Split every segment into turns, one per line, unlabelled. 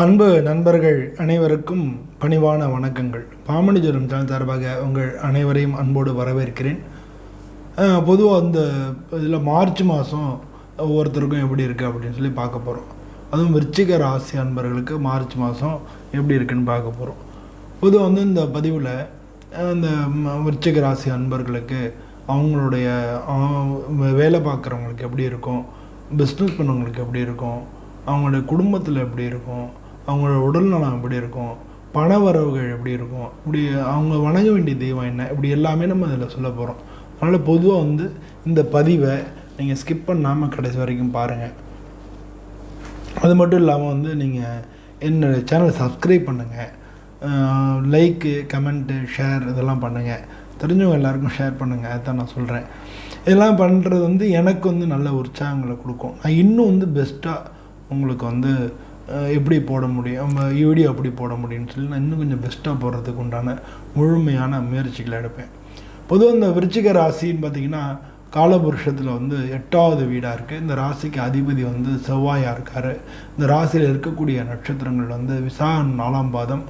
அன்பு நண்பர்கள் அனைவருக்கும் பணிவான வணக்கங்கள். பாமணி ஜோரம் சேனல் சார்பாக உங்கள் அனைவரையும் அன்போடு வரவேற்கிறேன். பொதுவாக அந்த இதில் மார்ச் மாதம் ஒவ்வொருத்தருக்கும் எப்படி இருக்குது அப்படின்னு சொல்லி பார்க்க போகிறோம் அதுவும் விருச்சிக ராசி அன்பர்களுக்கு மார்ச் மாதம் எப்படி இருக்குன்னு பார்க்க போகிறோம் பொதுவாக வந்து இந்த பதிவில் இந்த விருச்சிக ராசி அன்பர்களுக்கு அவங்களுடைய வேலை பார்க்குறவங்களுக்கு எப்படி இருக்கும் பிஸ்னஸ் பண்ணவங்களுக்கு எப்படி இருக்கும் அவங்களுடைய குடும்பத்தில் எப்படி இருக்கும் அவங்களோட உடல்நலம் எப்படி இருக்கும்? பண வரவுகள் எப்படி இருக்கும்? இப்படி அவங்க வணங்க வேண்டிய தெய்வம் என்ன? இப்படி எல்லாமே நம்ம அதில் சொல்ல போகிறோம் அதனால் பொதுவாக வந்து இந்த பதிவை நீங்கள் ஸ்கிப் பண்ணாமல் கடைசி வரைக்கும் பாருங்கள் அது மட்டும் இல்லாமல் வந்து நீங்கள் என்னோட சேனலை சப்ஸ்கிரைப் பண்ணுங்கள் லைக்கு கமெண்ட்டு ஷேர் இதெல்லாம் பண்ணுங்கள் தெரிஞ்சவங்க எல்லாருக்கும் ஷேர் பண்ணுங்கள் அதுதான் நான் சொல்கிறேன் இதெல்லாம் பண்ணுறது வந்து எனக்கு வந்து நல்ல உற்சாகங்களை கொடுக்கும். நான் இன்னும் வந்து பெஸ்ட்டாக உங்களுக்கு வந்து எப்படி போட முடியும்? நம்ம வீடியோ எப்படி போட முடியும்னு சொல்லி நான் இன்னும் கொஞ்சம் பெஸ்ட்டாக போடுறதுக்கு உண்டான முழுமையான முயற்சிகளை எடுப்பேன். பொதுவாக இந்த விருச்சிக ராசின்னு பார்த்தீங்கன்னா காலபுருஷத்தில் வந்து எட்டாவது வீடாக இருக்குது இந்த ராசிக்கு அதிபதி வந்து செவ்வாயாக இருக்கார். இந்த ராசியில் இருக்கக்கூடிய நட்சத்திரங்கள் வந்து விசா நாலாம் பாதம்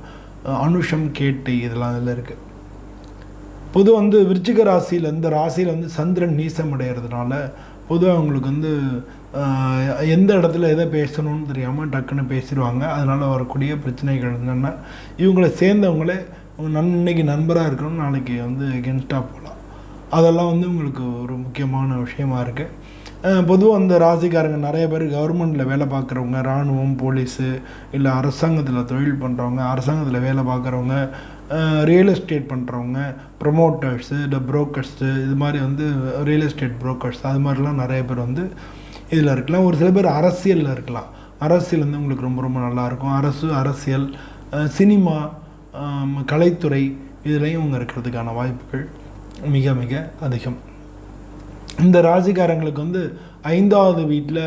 அனுஷம் கேட்டு இதெல்லாம் இதில் இருக்குது பொது வந்து விருச்சிக ராசியில் இந்த ராசியில் வந்து சந்திரன் நீசம் அடைகிறதுனால பொதுவாக அவங்களுக்கு வந்து எந்த இடத்துல எதை பேசணும்னு தெரியாமல் டக்குன்னு பேசிடுவாங்க. அதனால் வரக்கூடிய பிரச்சனைகள் என்னென்னா இவங்களை சேர்ந்தவங்களே நன் இன்னைக்கு நண்பராக இருக்கணும் நாளைக்கு வந்து எகென்ஸ்டாக போகலாம் அதெல்லாம் வந்து உங்களுக்கு ஒரு முக்கியமான விஷயமா இருக்குது பொதுவாக அந்த ராசிக்காரங்க நிறைய பேர் கவர்மெண்ட்டில் வேலை பார்க்குறவங்க இராணுவம் போலீஸு இல்லை அரசாங்கத்தில் தொழில் பண்ணுறவங்க அரசாங்கத்தில் வேலை பார்க்குறவங்க ரியல் எஸ்டேட் பண்ணுறவங்க ப்ரொமோட்டர்ஸு இல்லை ப்ரோக்கர்ஸு இது மாதிரி வந்து ரியல் எஸ்டேட் ப்ரோக்கர்ஸ் அது மாதிரிலாம் நிறைய பேர் வந்து இதில் இருக்கலாம். ஒரு சில பேர் அரசியலில் இருக்கலாம். அரசியல் வந்து உங்களுக்கு ரொம்ப ரொம்ப நல்லாயிருக்கும். அரசு அரசியல் சினிமா கலைத்துறை இதுலேயும் இவங்க இருக்கிறதுக்கான வாய்ப்புகள் மிக மிக அதிகம். இந்த ராசிக்காரங்களுக்கு வந்து ஐந்தாவது வீட்டில்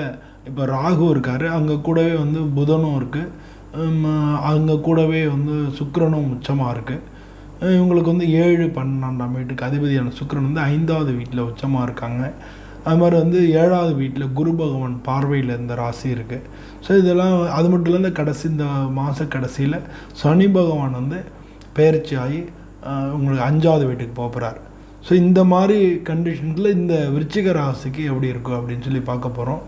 இப்போ ராகு இருக்கார். அங்கே கூடவே வந்து புதனும் இருக்குது அங்கே கூடவே வந்து சுக்கரனும் உச்சமாக இருக்குது இவங்களுக்கு வந்து ஏழு பன்னெண்டாம் வீட்டுக்கு அதிபதியான சுக்கிரன் வந்து ஐந்தாவது வீட்டில் உச்சமாக இருக்காங்க. அது மாதிரி வந்து ஏழாவது வீட்டில் குரு பகவான் பார்வையில் இந்த ராசி இருக்குது ஸோ இதெல்லாம் அது மட்டும் இல்லாத கடைசி இந்த மாத கடைசியில் சனி பகவான் வந்து பயிற்சி ஆகி உங்களுக்கு அஞ்சாவது வீட்டுக்கு போகிறார் ஸோ இந்த மாதிரி கண்டிஷன்ஸில் இந்த விருச்சிக ராசிக்கு எப்படி இருக்கும் அப்படின்னு சொல்லி பார்க்க போகிறோம்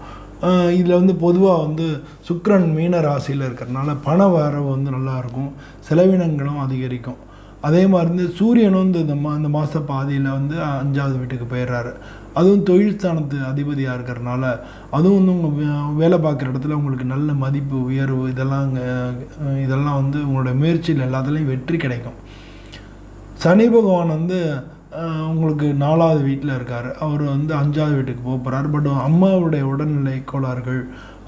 இதில் வந்து பொதுவாக வந்து சுக்ரன் மீன ராசியில் இருக்கிறனால பண வரவு வந்து நல்லாயிருக்கும் செலவினங்களும் அதிகரிக்கும். அதே மாதிரி வந்து சூரியனும் வந்து இந்த மா இந்த மாத பாதியில் வந்து அஞ்சாவது வீட்டுக்கு போயிடுறாரு. அதுவும் தொழில் ஸ்தானத்து அதிபதியாக இருக்கிறனால அதுவும் வந்து உங்கள் வேலை பார்க்குற இடத்துல உங்களுக்கு நல்ல மதிப்பு உயர்வு இதெல்லாம் இதெல்லாம் வந்து உங்களோட முயற்சியில் எல்லாத்துலேயும் வெற்றி கிடைக்கும். சனி பகவான் வந்து உங்களுக்கு நாலாவது வீட்டில் இருக்கார். அவர் வந்து அஞ்சாவது வீட்டுக்கு போக போகிறார் பட் அம்மாவுடைய உடல்நிலை கோளாறுகள்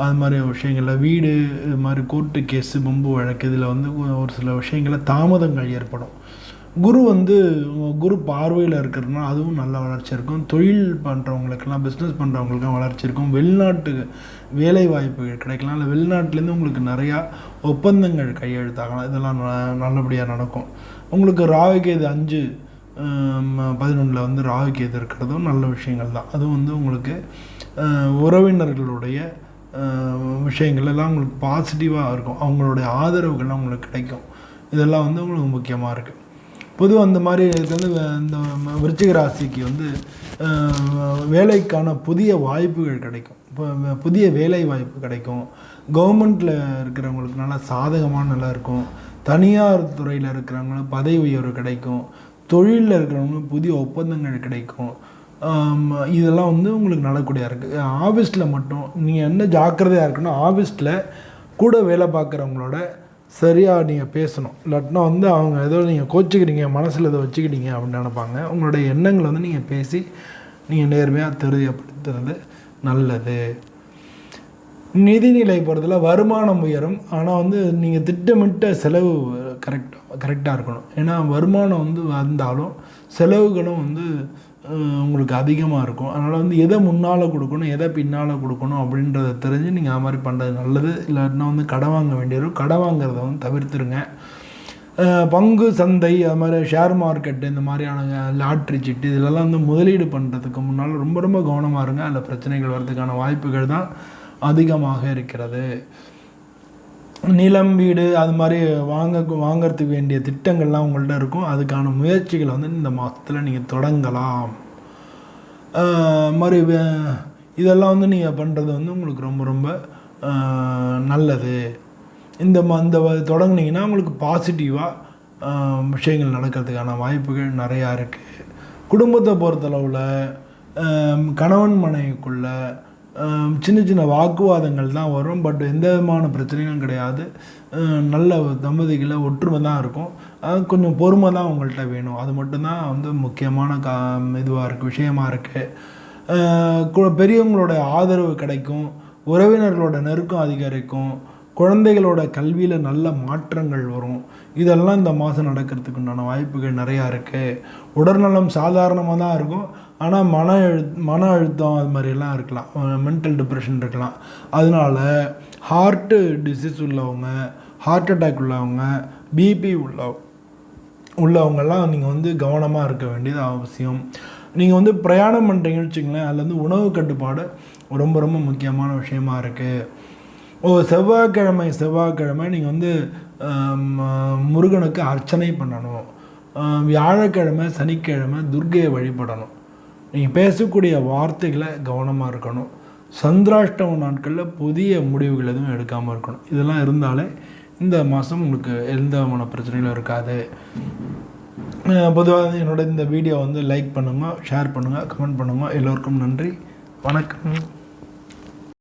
அது மாதிரி விஷயங்களில் வீடு இது மாதிரி கோர்ட்டு கேஸு பம்பு வழக்கு இதில் வந்து ஒரு சில விஷயங்களில் தாமதங்கள் ஏற்படும். குரு வந்து குரு பார்வையில் இருக்கிறதுனா அதுவும் நல்ல வளர்ச்சி இருக்கும். தொழில் பண்ணுறவங்களுக்கெல்லாம் பிஸ்னஸ் பண்ணுறவங்களுக்கெல்லாம் வளர்ச்சி இருக்கும். வெளிநாட்டு வேலை வாய்ப்புகள் கிடைக்கலாம். இல்லை வெளிநாட்டிலேருந்து உங்களுக்கு நிறையா ஒப்பந்தங்கள் கையெழுத்தாகலாம். இதெல்லாம் ந- நல்லபடியாக நடக்கும். உங்களுக்கு ராகுகேது அஞ்சு பதினொன்றில் வந்து ராகுகேது இருக்கிறதும் நல்ல விஷயங்கள் தான். அதுவும் வந்து உங்களுக்கு உறவினர்களுடைய விஷயங்கள் எல்லாம் உங்களுக்கு பாசிட்டிவாக இருக்கும். அவங்களுடைய ஆதரவுகள்லாம் உங்களுக்கு கிடைக்கும். இதெல்லாம் வந்து உங்களுக்கு முக்கியமாக இருக்குது பொதுவாக அந்த மாதிரி இதுக்கு வந்து இந்த விருச்சிக ராசிக்கு வந்து வேலைக்கான புதிய வாய்ப்புகள் கிடைக்கும். இப்போ புதிய வேலை வாய்ப்பு கிடைக்கும். கவர்மெண்ட்டில் இருக்கிறவங்களுக்கு நல்லா சாதகமான நல்லா இருக்கும். தனியார் துறையில் இருக்கிறவங்களுக்கு பதவி உயர்வு கிடைக்கும். தொழிலில் இருக்கிறவங்களுக்கு புதிய ஒப்பந்தங்கள் கிடைக்கும். இதெல்லாம் வந்து உங்களுக்கு நடக்கூடியதாக இருக்குது ஆஃபீஸில் மட்டும் நீங்கள் என்ன ஜாக்கிரதையாக இருக்குன்னா ஆஃபீஸில் கூட வேலை பார்க்குறவங்களோட சரியாக நீங்கள் பேசணும். இல்லாட்டினா வந்து அவங்க ஏதோ நீங்கள் கோச்சிக்கிறீங்க மனசில் இதை வச்சுக்கிட்டீங்க அப்படின்னு நினைப்பாங்க. உங்களுடைய எண்ணங்களை வந்து நீங்கள் பேசி நீங்கள் நேர்மையாக தெரியப்படுத்துறது நல்லது. நிதிநிலை பொறுத்தல வருமானம் உயரும். ஆனால் வந்து நீங்கள் திட்டமிட்ட செலவு கரெக்ட் கரெக்டாக இருக்கணும். ஏன்னா வருமானம் வந்து வந்தாலும் செலவுகளும் வந்து உங்களுக்கு அதிகமாக இருக்கும். அதனால் வந்து எதை முன்னால் கொடுக்கணும் எதை பின்னால் கொடுக்கணும் அப்படின்றத தெரிஞ்சு நீங்கள் அது மாதிரி பண்ணுறது நல்லது. இல்லாட்டினா வந்து கடன் வாங்க வேண்டியிருக்கும் கடன் வாங்குறத வந்து தவிர்த்துருங்க. பங்கு சந்தை அது மாதிரி ஷேர் மார்க்கெட்டு இந்த மாதிரியான லாட்ரி சிட்டு இதிலெல்லாம் வந்து முதலீடு பண்ணுறதுக்கு முன்னால் ரொம்ப ரொம்ப கவனமாக இருங்க. அதில் பிரச்சனைகள் வர்றதுக்கான வாய்ப்புகள் தான் அதிகமாக இருக்கிறது. நிலம் வீடு அது மாதிரி வாங்க வாங்கிறதுக்கு வேண்டிய திட்டங்கள்லாம் உங்கள்கிட்ட இருக்கும். அதுக்கான முயற்சிகளை வந்து இந்த மாதத்தில் நீங்கள் தொடங்கலாம். மாதிரி வே- இதெல்லாம் வந்து நீங்கள் பண்ணுறது வந்து உங்களுக்கு ரொம்ப ரொம்ப நல்லது. இந்த ம இந்த தொடங்குனீங்கன்னா உங்களுக்கு பாசிட்டிவாக விஷயங்கள் நடக்கிறதுக்கான வாய்ப்புகள் நிறையா இருக்குது குடும்பத்தை பொறுத்தளவில் கணவன் மனைவிக்குள்ளே சின்ன சின்ன வாக்குவாதங்கள் தான் வரும். பட் எந்த விதமான பிரச்சனைகளும் கிடையாது. நல்ல தம்பதிகளை ஒற்றுமை தான் இருக்கும். அது கொஞ்சம் பொறுமை தான் உங்கள்கிட்ட வேணும். அது மட்டும்தான் வந்து முக்கியமான கா இதுவாக இருக்குது விஷயமா இருக்குது பெரியவங்களோட ஆதரவு கிடைக்கும். உறவினர்களோட நெருக்கம் அதிகரிக்கும். குழந்தைகளோட கல்வியில் நல்ல மாற்றங்கள் வரும். இதெல்லாம் இந்த மாதம் நடக்கிறதுக்கு உண்டான வாய்ப்புகள் நிறையா இருக்குது உடல்நலம் சாதாரணமாக தான் இருக்கும். ஆனால் மன எழு மன அழுத்தம் அது மாதிரிலாம் இருக்கலாம். மென்டல் டிப்ரெஷன் இருக்கலாம். அதனால ஹார்ட்டு டிசீஸ் உள்ளவங்க ஹார்ட் அட்டாக் உள்ளவங்க பிபி உள்ள உள்ளவங்கெல்லாம் நீங்கள் வந்து கவனமாக இருக்க வேண்டியது அவசியம். நீங்கள் வந்து பிரயாணம் பண்ணுறீங்கன்னு வச்சுங்களேன் அதில் வந்து உணவு கட்டுப்பாடு ரொம்ப ரொம்ப முக்கியமான விஷயமா இருக்குது ஓ செவ்வாய்க்கிழமை செவ்வாய்க்கிழமை நீங்கள் வந்து முருகனுக்கு அர்ச்சனை பண்ணணும். வியாழக்கிழமை சனிக்கிழமை துர்கையை வழிபடணும். நீங்கள் பேசக்கூடிய வார்த்தைகளை கவனமாக இருக்கணும். சந்திராஷ்டம நாட்களில் புதிய முடிவுகள் எதுவும் எடுக்காமல் இருக்கணும். இதெல்லாம் இருந்தாலே இந்த மாதம் உங்களுக்கு எந்த விதமான பிரச்சனைகளும் இருக்காது. பொதுவாக என்னோட இந்த வீடியோ வந்து லைக் பண்ணுங்கள் ஷேர் பண்ணுங்கள் கமெண்ட் பண்ணுங்கள் எல்லோருக்கும் நன்றி. வணக்கம்.